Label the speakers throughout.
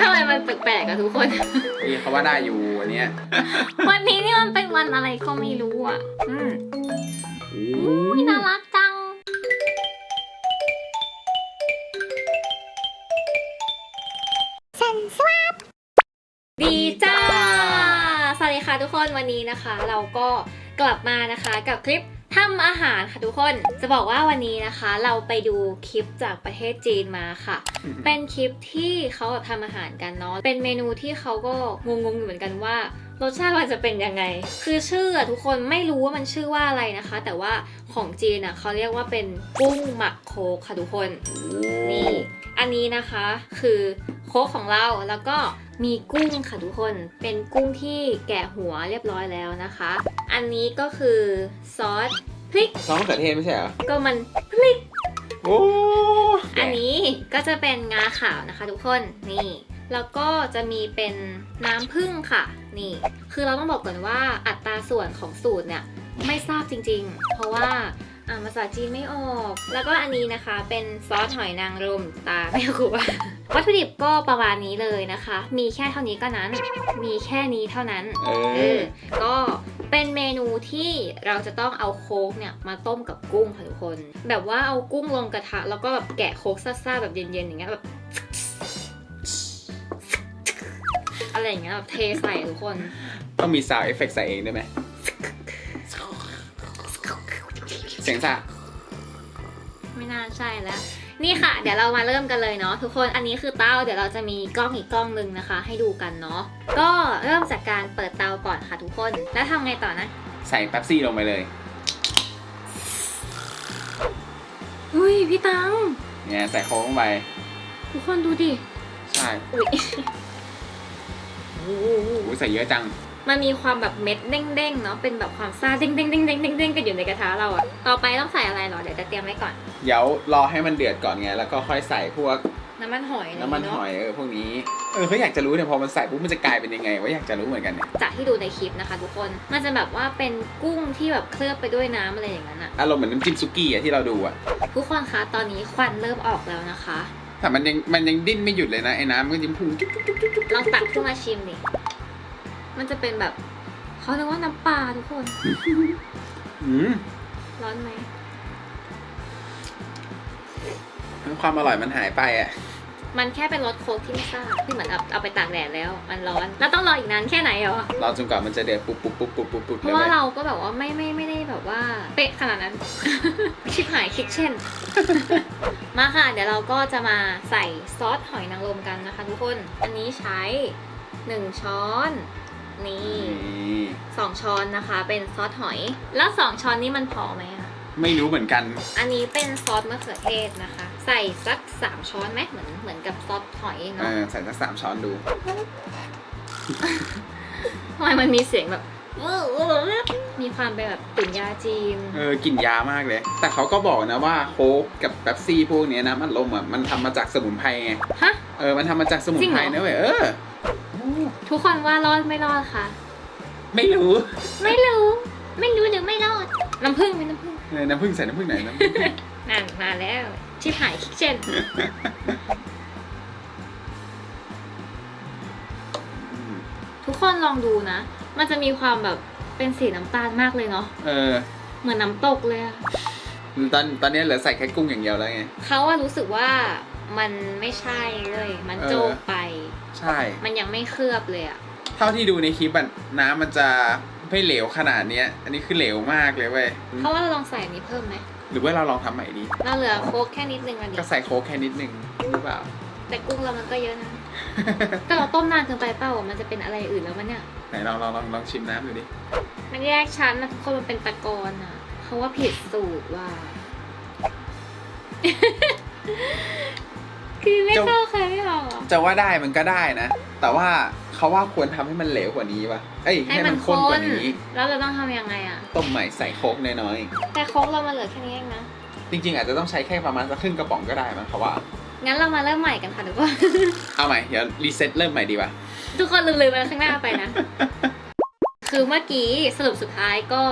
Speaker 1: ทำไมมันแปลกๆอะทุกคน
Speaker 2: นี่เขาว่าได้อยู่อันเนี้ย
Speaker 1: วันนี้นี่มันเป็นวันอะไรก็ไม่รู้อะ อืม
Speaker 2: โอ้
Speaker 1: อุ้ยน่ารักจัง ดีจ้า สวัสดีค่ะทุกคนวันนี้นะคะ เราก็กลับมานะคะกับคลิป ทำอาหารค่ะทุกคน จะบอกว่าวันนี้นะคะ เราไปดูคลิปจากประเทศจีนมาค่ะ เป็นคลิปที่เขาแบบทำอาหารกันเนาะ เป็นเมนูที่เขาก็งงๆอยู่เหมือนกันว่า รสชาติมันจะเป็นยังไง คือชื่ออะทุกคนไม่รู้ว่ามันชื่อว่าอะไรนะคะ แต่ว่าของจีนอะเขาเรียกว่าเป็นกุ้งหมักโคกค่ะทุกคนนี่อันนี้นะคะคือโค้กของเราแล้วก็มีกุ้งค่ะทุกคน เป็นกุ้งที่แกะหัวเรียบร้อยแล้วนะคะ อันนี้ก็คือซอสพริก
Speaker 2: ซอสมะเขือเทศไม่ใช่เหรอ
Speaker 1: ก็มันพริก
Speaker 2: โอ้
Speaker 1: อันนี้ก็จะเป็นงาขาวนะคะทุกคนนี่ แล้วก็จะมีเป็นน้ำผึ้งค่ะ นี่ คือเราต้องบอกก่อนว่าอัตราส่วนของสูตรเนี่ยไม่ทราบจริงๆ เพราะว่าอ่านภาษาจีนไม่ออก แล้วก็อันนี้นะคะเป็นซอสหอยนางรมตาแม่ครัววัตถุดิบก็ประมาณนี้เลยนะคะ มีแค่เท่านี้ก็นั้น มีแค่นี้เท่านั้น
Speaker 2: เอ
Speaker 1: เอ
Speaker 2: อ
Speaker 1: อก็เป็นเมนูที่เราจะต้องเอาโค้กเนี่ยมาต้มกับกุ้งค่ะทุกคน แบบว่าเอากุ้งลงกระทะ แล้วก็แบบแกะโค้กซ่าๆแบบเย็นๆอย่างเงี้ยแบบ อะไรอย่างเงี้ยแบบเทใส่ทุกคน
Speaker 2: ต้องมีซาวเอฟเฟกใส่เองด้วยไหมเสียงสะ
Speaker 1: ไม่น่าใช่แล้ว นี่ค่ะ เดี๋ยวเรามาเริ่มกันเลยเนาะทุกคนอันนี้คือเต้าเดี๋ยวเราจะมีกล้องอีกกล้องหนึ่งนะคะ ให้ดูกันเนาะก็เริ่มจากการเปิดเตาก่อนค่ะทุกคน แล้วทำไงต่อนะ
Speaker 2: ใส่แป๊บซี่ลงไปเลย
Speaker 1: อุ้ยพี่ตัง
Speaker 2: เนี่ยใส่โค้งลงไป
Speaker 1: ทุกคนดูดิ
Speaker 2: ใช่
Speaker 1: อุ้ย
Speaker 2: โอ้ใส่เยอะจัง
Speaker 1: มันมีความแบบเม็ดเด้งๆเนาะเป็นแบบความซาเด้งๆๆๆๆๆกันอยู่ในกระทะเราอะต่อไปต้องใส่อะไรเหรอเดี๋ยวจะเตรียมไว้ก่อน
Speaker 2: เดี๋ยวรอให้มันเดือดก่อนไงแล้วก็ค่อยใส่พวก
Speaker 1: น้ำมันหอย
Speaker 2: น้ำมันหอยเออพวกนี้เออเขาอยากจะรู้เนี่ยพอมันใส่ปุ๊บมันจะกลายเป็นยังไงว่าอยากจะรู้เหมือนกันเนี่ย
Speaker 1: จากที่ดูในคลิปนะคะ ทุกคนมันจะแบบว่าเป็นกุ้งที่แบบเคลือบไปด้วยน้ำอะไรอย่างนั้นอะ
Speaker 2: อารมณ์เหมือนน้ำจิ้มซุกี้อะที่เราดูอะ
Speaker 1: ทุกคนคะตอนนี้ควันเริ่มออกแล้วนะคะ
Speaker 2: แต่มันยังมันยังดิ้นไม่หยุดเลยนะไอ้น้ำมันก็ยิ้มพุ่งจุ๊บจุ๊บจุ๊บจุ๊บจุ๊บ
Speaker 1: ลองตักขึ้นมาชิมดิมันจะเป็นแบบเขาเรียกว่าน้ำปลาทุกคน
Speaker 2: อืม
Speaker 1: ร้อนไหม
Speaker 2: ความอร่อยมันหายไปอะ
Speaker 1: มันแค่เป็นรสโค้กที่ไม่ซ่าที่เหมือนเอาเอาไปตากแดดแล้ว มันร้อนแล้วต้องรออีกนานแค่ไหนเหรอ
Speaker 2: รอจนกว่ามันจะเดือดปุ๊บปุ๊บปุ๊บปุ๊บปุ๊บปุ๊บ
Speaker 1: เพ
Speaker 2: เลย
Speaker 1: ราะว่า
Speaker 2: เว้ย
Speaker 1: เราก็แบบว่าไม่ไม่ไม่ได้แบบว่าเป๊ะขนาดนั้น ชิบหายคิกเช่น มาค่ะ เดี๋ยวเราก็จะมาใส่ซอสหอยนางรมกันนะคะทุกคน อันนี้ใช้ 1 ช้อนนี่
Speaker 2: นี่
Speaker 1: 2ช้อนนะคะ เป็นซอสหอย แล้ว2ช้อนนี้มันพอไหมอะ
Speaker 2: ไม่รู้เหมือนกัน
Speaker 1: อันนี้เป็นซอสมะเขือเทศนะคะ ใส่สัก3ช้อนไหมเหมือนเหมือนกับซอสหอย
Speaker 2: เอ
Speaker 1: เนาะ
Speaker 2: อใส่สักสามช้อนดู
Speaker 1: ทำไมมันมีเสียงแบบมีความเป็นแบบตุ๋นยาจีน
Speaker 2: เออกลิ่นยามากเลย แต่เขาก็บอกนะว่าโค้กกับแป๊บซี่พวกเนี้ยนะมันลมอะมันทำมาจากสมุนไพรไง
Speaker 1: ฮะ
Speaker 2: เออ มันทำมาจากสมุนไพร
Speaker 1: จริงเหรอ
Speaker 2: นะเว้ย เออ
Speaker 1: ทุกคนว่ารอดไม่รอดคะ
Speaker 2: ไม่รู้
Speaker 1: ไม่รู้ ไม่รู้หรือไม่รอด น้ำผึ้งเป็นน้ำผึ้ง
Speaker 2: เออน้ำผึ้งใส่น้ำผึ้งไหนอยน้ำผึ้ง
Speaker 1: นั่นมาแล้ว ชิบหายคิกเช่น
Speaker 2: อืม
Speaker 1: ทุกคนลองดูนะ มันจะมีความแบบเป็นสีน้ำตาลมากเลยเนาะ
Speaker 2: เออ
Speaker 1: เหมือนน้ำตกเลยอะ
Speaker 2: ตอนตอนนี้เหลือใส่แค่กุ้งอย่างเดียวแล้วไง
Speaker 1: เขาว่ารู้สึกว่ามันไม่ใช่เลย มันโจกไป
Speaker 2: ใช่
Speaker 1: มันยังไม่เคลือบเลยอะ
Speaker 2: เท่าที่ดูในคลิปอะน้ำมันจะไม่เหลวขนาดเนี้ย อันนี้คือเหลวมากเลยเว้ย
Speaker 1: เขาว่าเราลองใส่อันนี้เพิ่มไหม
Speaker 2: หรือว่าเราลองทำใหม่ดี
Speaker 1: เราเหลือโค้กแค่นิดนึงอันนี้
Speaker 2: ก็ใส่โค้กแค่นิดนึงหรือเปล่า
Speaker 1: แต่กุ้งเรามันก็เยอะนะ แต่เราต้มนานเกินไปเปล่า มันจะเป็นอะไรอื่นแล้วมันเนี่ย
Speaker 2: ไหนลองลองลองลองชิมน้ำดูดิ
Speaker 1: มันแยกชั้นนะทุกคนมันเป็นตะกอนอะ เขาว่าผิดสูตรว่า คือไม่เข้าใครไม่ออก
Speaker 2: จะว่าได้มันก็ได้นะ แต่ว่า เขาว่าควรทำให้มันเหลวกว่านี้ป่ะเอ้ย
Speaker 1: ให้
Speaker 2: ให้
Speaker 1: มั
Speaker 2: มันนข้นกว่านี้
Speaker 1: แล้วเราต้องทำยังไงอะ
Speaker 2: ต้มใหม่ใส่โค้กน้อย
Speaker 1: แต่โค้กเรามาเหลือแค่นี้เองนะ
Speaker 2: ๆจริงๆ อาจจะต้องใช้แค่ประมาณสักครึ่งกระป๋องก็ได้มั้งเขาว่า
Speaker 1: งั้นเรามาเริ่มใหม่กันค่ะทุกคน
Speaker 2: เอาใหม่ เดี๋ยวรีเซ็ตเริ่มใหม่ดีป่ะ
Speaker 1: ทุกคนลืมๆไปข้างหน้าไปนะ คือเมื่อกี้สรุปสุดท้ายก็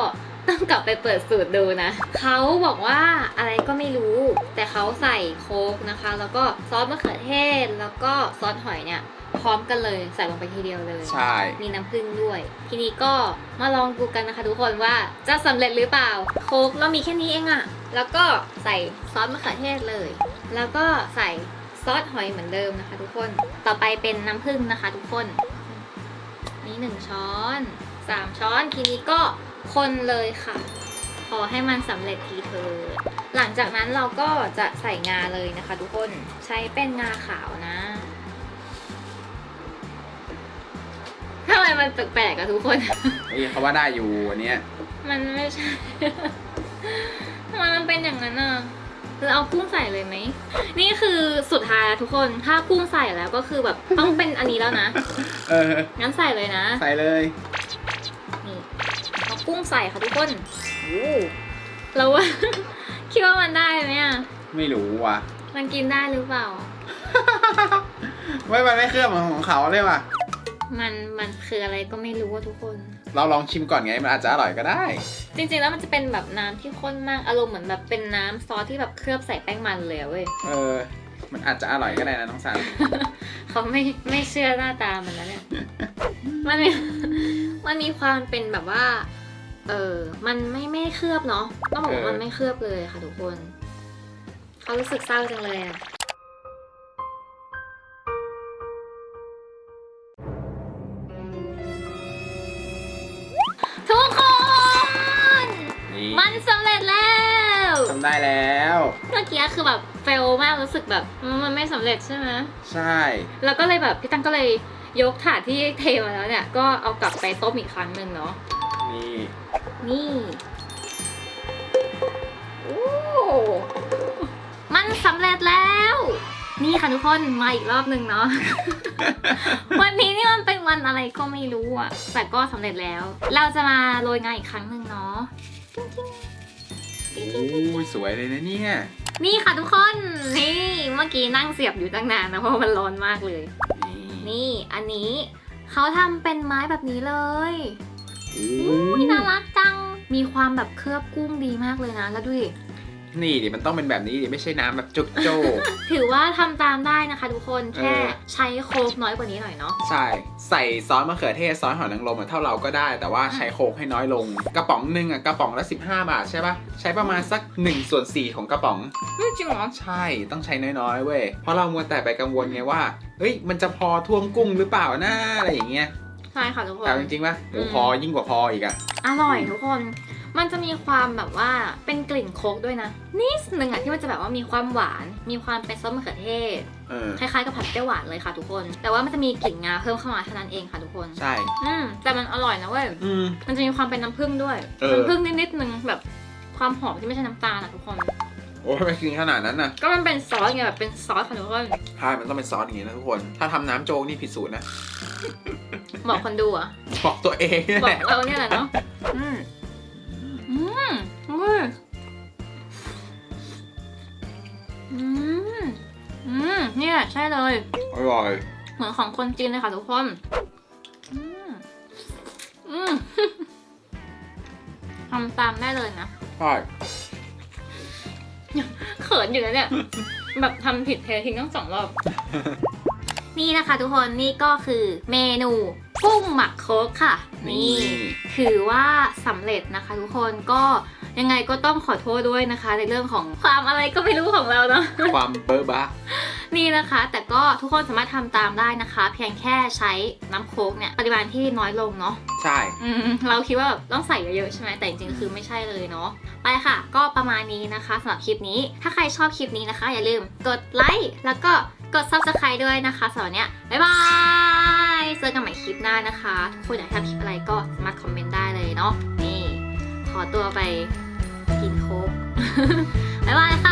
Speaker 1: ต้องกลับไปเปิดสูตรดูนะ เขาบอกว่าอะไรก็ไม่รู้ แต่เขาใส่โค้กนะคะ แล้วก็ซอสมะเขือเทศ แล้วก็ซอสหอยเนี่ย พร้อมกันเลยใส่ลงไปทีเดียวเลย
Speaker 2: ใช่
Speaker 1: มีน้ำผึ้งด้วย ทีนี้ก็มาลองดูกันนะคะทุกคนว่าจะสำเร็จหรือเปล่า โค้กเรามีแค่นี้เองอะแล้วก็ใส่ซอสมะเขือเทศเลย แล้วก็ใส่ซอสหอยเหมือนเดิมนะคะ ทุกคน ต่อไปเป็นน้ำผึ้งนะคะ ทุกคน นี่หนึ่งช้อนสามช้อน ทีนี้ก็คนเลยค่ะ ขอให้มันสำเร็จทีเธอ หลังจากนั้นเราก็จะใส่งาเลยนะคะ ทุกคน ใช้เป็นงาขาวนะ ทำไมมันแปลกๆอะทุกคน
Speaker 2: เฮ้ยเขาว่าได้อยู่อันเนี้ย
Speaker 1: มันไม่ใช่ ทำไมมันเป็นอย่างนั้นอะคือเอากุ้งใส่เลยไหม นี่คือสุดท้ายแล้วทุกคน ถ้ากุ้งใส่แล้วก็คือแบบต้องเป็นอันนี้แล้วนะ
Speaker 2: เออ
Speaker 1: งั้นใส่เลยนะ
Speaker 2: ใส่เลย
Speaker 1: นี่เอากุ้งใส่ค่ะทุกคนโอ้เราว่า คิดว่ามันได้ไหมอะ
Speaker 2: ไม่รู้ว่ะ
Speaker 1: มันกินได้หรือเปล่า
Speaker 2: ไม่มันไม่เคลือบเหมือนของเขาเลยว่ะ
Speaker 1: มันมันคืออะไรก็ไม่รู้ว่าทุกคน
Speaker 2: เราลองชิมก่อนไง มันอาจจะอร่อยก็ได้
Speaker 1: จริงๆแล้วมันจะเป็นแบบน้ำที่ข้นมากอารมณ์เหมือนแบบเป็นน้ำซอสที่แบบเคลือบใส่แป้งมันเลยอะเว้ย
Speaker 2: เออ มันอาจจะอร่อยก็ได้นะน้องสาว
Speaker 1: เขาไม่ไม่เชื่อหน้าตามันแล้วเนี่ย มันมีมันมีความเป็นแบบว่า เออมันไม่ไม่เคลือบเนาะต้องบอกว่า
Speaker 2: เออ
Speaker 1: มันไม่เคลือบเลยค่ะทุกคนเขารู้สึกเศร้าจังเลยอะ มันสำเร็จแล้ว
Speaker 2: ทำได้แล้ว
Speaker 1: เมื่อกี้คือแบบเฟลมากรู้สึกแบบอืมมันไม่สำเร็จใช่ไหม
Speaker 2: ใช่
Speaker 1: แล้วก็เลยแบบพี่ตั้งก็เลยยกถาดที่เทมาแล้วเนี่ยก็เอากลับไปต้มอีกครั้งหนึ่งเนาะ
Speaker 2: นี่
Speaker 1: นี่โอ้มันสำเร็จแล้ว นี่ค่ะทุกคนมาอีกรอบหนึ่งเนาะ วันนี้นี่มันเป็นวันอะไรก็ไม่รู้อะแต่ก็สำเร็จแล้ว เราจะมาโรยงานอีกครั้งหนึ่งเนาะ
Speaker 2: โอ้ยสวยเลยนะเนี่ย
Speaker 1: นี่ค่ะทุกคน นี่เมื่อกี้นั่งเสียบอยู่ตั้งนานนะเพราะว่ามันร้อนมากเลย
Speaker 2: นี่
Speaker 1: นี่อันนี้เขาทำเป็นไม้แบบนี้เลย
Speaker 2: โอ้
Speaker 1: อุ้ยน่ารักจัง มีความแบบเคลือบกุ้งดีมากเลยนะ แล้วดูดิ
Speaker 2: นี่ดิมันต้องเป็นแบบนี้ดิไม่ใช่น้ำแบบจุกโจก
Speaker 1: ถือว่าทำตามได้นะคะทุกคนแค่
Speaker 2: เออ
Speaker 1: ใช้โค้กน้อยกว่านี้หน่อยเนาะ
Speaker 2: ใช่ ใส่ซอสมะเขือเทศซอสหอยนางรมอะเท่าเราก็ได้ แต่ว่าใช้โคกให้น้อยลง กระป๋องหนึ่งอะกระป๋องละ 15 บาทใช่ปะใช้ประมาณสัก1ส่วน4ของกระป๋อง
Speaker 1: จริงเหรอ
Speaker 2: ใช่ต้องใช้น้อยๆเว้ยเพราะเรามัวแต่ไปกังวลไงว่าเฮ้ยมันจะพอท่วมกุ้งหรือเปล่านะอะไรอย่างเงี้ย
Speaker 1: ใช่ค่ะทุกคน
Speaker 2: แต่จริงๆป่ะโอ้
Speaker 1: อืม
Speaker 2: พอยิ่งกว่าพออีกอะ
Speaker 1: อร่อยทุกคน มันจะมีความแบบว่าเป็นกลิ่นโค้กด้วยนะนิดนึงอะที่มันจะแบบว่ามีความหวาน มีความเป็นซอสมะเขือเทศ
Speaker 2: เออ
Speaker 1: คล้ายๆกับผัดเปรี้ยวหวานเลยค่ะทุกคน แต่ว่ามันจะมีกลิ่นงาเพิ่มเข้ามาเท่านั้นเองค่ะทุกคน
Speaker 2: ใช่
Speaker 1: อืมแต่มันอร่อยนะเว้ย
Speaker 2: อืม
Speaker 1: มันจะมีความเป็นน้ำผึ้งด้วย
Speaker 2: เออ
Speaker 1: น้ำผึ้งนิดๆนึงแบบความหอมที่ไม่ใช่น้ำตาลอะทุกคน
Speaker 2: โอ้ยไม่กินขนาดนั้นนะ
Speaker 1: ก็มันเป็นซอสไงแบบเป็นซอสค่ะทุกคน
Speaker 2: ใช่มันต้องเป็นซอสอย่างนี้นะทุกคน ถ้าทำน้ำโจ๊กนี่ผิดสูตรนะ
Speaker 1: บอกคนดูอะ
Speaker 2: บอกตัวเองนี่
Speaker 1: บอ
Speaker 2: แห
Speaker 1: ก
Speaker 2: ละ
Speaker 1: เราเนี่ยแหละเนาะอืม เนี่ยใช่เลย
Speaker 2: อร่อย
Speaker 1: เหมือนของคนจีนเลยค่ะทุกคนอืมอืมทำตามได้เลยนะ
Speaker 2: ใช่
Speaker 1: เขินอยู่นะเนี่ย แบบทำผิดเททิ้งต้องสองรอบ นี่นะคะทุกคนนี่ก็คือเมนูกุ้งหมักโคกค่ะ นี่ ถือว่าสำเร็จนะคะทุกคนก็ ยังไงก็ต้องขอโทษด้วยนะคะ ในเรื่องของความอะไรก็ไม่รู้ของเราเนาะ
Speaker 2: ความเบอร์บะ
Speaker 1: นี่นะคะ แต่ก็ทุกคนสามารถทำตามได้นะคะ เพียงแค่ใช้น้ำโค้กเนี่ยปริมาณที่น้อยลงเนาะ
Speaker 2: ใช่
Speaker 1: อืมเราคิดว่าแบบต้องใส่เยอะๆใช่ไหมแต่จริงๆคือไม่ใช่เลยเนาะไปค่ะ ก็ประมาณนี้นะคะสำหรับคลิปนี้ ถ้าใครชอบคลิปนี้นะคะ อย่าลืมกดไลค์แล้วก็กด subscribe ด้วยนะคะสำหรับวันเนี้ยบ๊ายบายเจอกันใหม่คลิปหน้านะคะ ทุกคนอยากให้ทำคลิปอะไรก็สามารถคอมเมนต์ได้เลยเนาะนี่ ขอตัวไปกินโค้กบ๊ายบายค่ะ